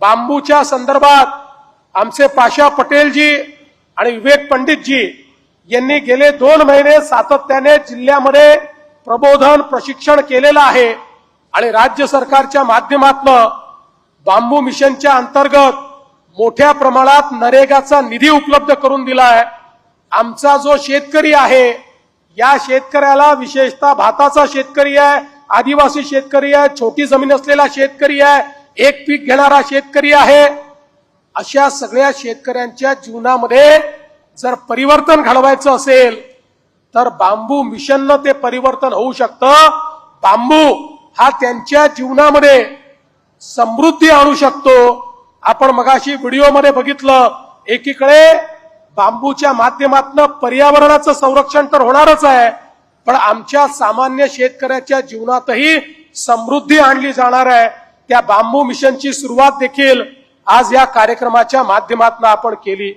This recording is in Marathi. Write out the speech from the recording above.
बांबूच्या संदर्भात आमचे पाशा पटेलजी आणि विवेक पंडितजी यांनी गेले दोन महिने सातत्याने जिल्ह्यामध्ये प्रबोधन प्रशिक्षण केलेलं आहे आणि राज्य सरकारच्या माध्यमातनं बांबू मिशनच्या अंतर्गत मोठ्या प्रमाणात नरेगाचा निधी उपलब्ध करून दिलाय. आमचा जो शेतकरी आहे या शेतकऱ्याला विशेषतः भाताचा शेतकरी आहे आदिवासी शेतकरी आहे छोटी जमीन असलेला शेतकरी आहे एक पीक घेणारा शेतकरी आहे. अशा सगळ्या शेतकऱ्यांच्या जीवनामध्ये जर परिवर्तन घडवायचं असेल तर बांबू मिशननं ते परिवर्तन होऊ शकतं. बांबू हा त्यांच्या जीवनामध्ये समृद्धी आणू शकतो. आपण मगाशी व्हिडिओमध्ये बघितलं एकीकडे बांबूच्या माध्यमातून पर्यावरणाचं संरक्षण तर होणारच आहे पण आमच्या सामान्य शेतकऱ्याच्या जीवनातही समृद्धी आणली जाणार आहे. त्या बांबू मिशनची सुरुवात देखील आज या कार्यक्रमाच्या माध्यमातून आपण केली.